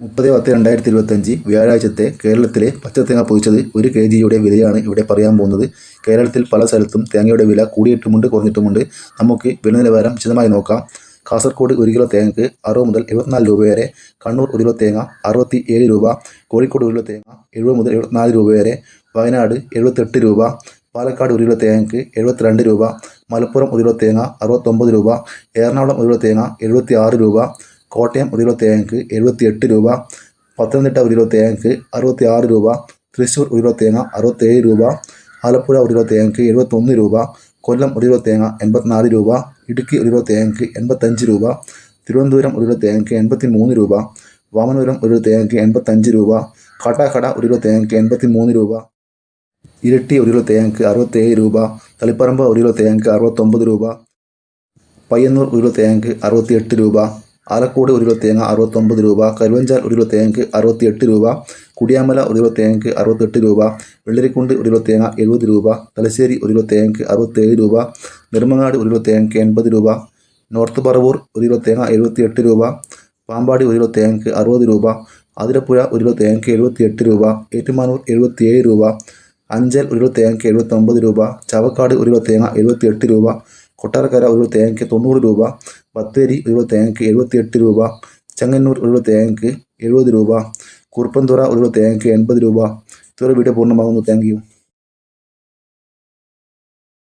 മുപ്പത് പത്ത് രണ്ടായിരത്തി ഇരുപത്തഞ്ച് വ്യാഴാഴ്ചത്തെ കേരളത്തിലെ പച്ചത്തേങ്ങ പൊതിച്ചത് ഒരു കെ ജിയുടെ വിലയാണ് ഇവിടെ പറയാൻ പോകുന്നത്. കേരളത്തിൽ പല സ്ഥലത്തും തേങ്ങയുടെ വില കൂടിയിട്ടുമുണ്ട് കുറഞ്ഞിട്ടുമുണ്ട്. നമുക്ക് വില നിലവാരം വിശദമായി നോക്കാം. കാസർഗോഡ് ഒരു കിലോ തേങ്ങക്ക് അറുപത് മുതൽ എഴുപത്തിനാല് രൂപ വരെ. കണ്ണൂർ ഒരു കിലോ തേങ്ങ അറുപത്തി ഏഴ് രൂപ. കോഴിക്കോട് ഒരു കിലോ തേങ്ങ എഴുപത് മുതൽ എഴുപത്തിനാല് രൂപ വരെ. വയനാട് എഴുപത്തെട്ട് രൂപ. പാലക്കാട് ഒരു കിലോ തേങ്ങക്ക് എഴുപത്തിരണ്ട് രൂപ. മലപ്പുറം ഒരു കിലോ തേങ്ങ അറുപത്തൊമ്പത് രൂപ. എറണാകുളം ഒരു കിലോ തേങ്ങ എഴുപത്തി ആറ് രൂപ. കോട്ടയം ഒരു കിലോ തേങ്ങയ്ക്ക് എഴുപത്തി എട്ട് രൂപ പത്തനംതിട്ട ഒരു കിലോ തേങ്ങയ്ക്ക് അറുപത്തി ആറ് രൂപ തൃശ്ശൂർ ഒരു കിലോ തേങ്ങ അറുപത്തേഴ് രൂപ ആലപ്പുഴ ഒരു കിലോ തേങ്ങയ്ക്ക് എഴുപത്തൊന്ന് രൂപ കൊല്ലം ഒരു കിലോ തേങ്ങ എൺപത്തിനാല് രൂപ ഇടുക്കി ഒരു കിലോ തേങ്ങയ്ക്ക് എൺപത്തഞ്ച് രൂപ തിരുവനന്തപുരം ഒരു കിലോ തേങ്ങയ്ക്ക് എൺപത്തി മൂന്ന് രൂപ വാമനപുരം ഒരു കിലോ തേങ്ങയ്ക്ക് എൺപത്തഞ്ച് രൂപ കാട്ടാക്കട ഒരു കിലോ തേങ്ങയ്ക്ക് എൺപത്തി മൂന്ന് രൂപ ഇരട്ടി ഒരു കിലോ തേങ്ങയ്ക്ക് അറുപത്തേഴ് രൂപ തളിപ്പറമ്പ് ഒരു കിലോ തേങ്ങയ്ക്ക് അറുപത്തൊമ്പത് രൂപ പയ്യന്നൂർ ഒരു കിലോ തേങ്ങയ്ക്ക് അറുപത്തിയെട്ട് രൂപ ആലക്കോട് ഒരു കിലോ തേങ്ങ അറുപത്തൊമ്പത് രൂപ കരുവഞ്ചാൽ ഒരു കിലോ തേങ്ങയ്ക്ക് അറുപത്തിയെട്ട് രൂപ കുടിയാമല ഒരു കിലോ തേങ്ങയ്ക്ക് അറുപത്തെട്ട് രൂപ വെള്ളരിക്കുണ്ട് ഒരു കിലോ തേങ്ങ എഴുപത് രൂപ തലശ്ശേരി ഒരു കിലോ തേങ്ങയ്ക്ക് അറുപത്തേഴ് രൂപ നിർമ്മങ്ങാട് ഒരു കിലോ തേങ്ങയ്ക്ക് എൺപത് രൂപ നോർത്ത് പറവൂർ ഒരു കിലോ തേങ്ങ എഴുപത്തിയെട്ട് രൂപ പാമ്പാടി ഒരു കിലോ തേങ്ങയ്ക്ക് അറുപത് രൂപ ആതിരപ്പുഴ ഒരു കിലോ തേങ്ങയ്ക്ക് എഴുപത്തിയെട്ട് രൂപ ഏറ്റുമാനൂർ എഴുപത്തിയേഴ് രൂപ അഞ്ചൽ ഒരു കിലോ തേങ്ങയ്ക്ക് എഴുപത്തൊമ്പത് രൂപ ചവക്കാട് ഒരു കിലോ തേങ്ങ എഴുപത്തിയെട്ട് രൂപ കൊട്ടാരക്കര ഒരു കിലോ തേങ്ങയ്ക്ക് തൊണ്ണൂറ് രൂപ ബത്തേരി ഒരു തേങ്ങയ്ക്ക് എഴുപത്തിയെട്ട് രൂപ ചെങ്ങന്നൂർ ഒരു തേങ്ങയ്ക്ക് എഴുപത് രൂപ കുറുപ്പന്തുറ ഒരു തേങ്ങയ്ക്ക് എൺപത് രൂപ. ഇതുവരെ വീഡിയോ പൂർണമാകുന്നു. Thank you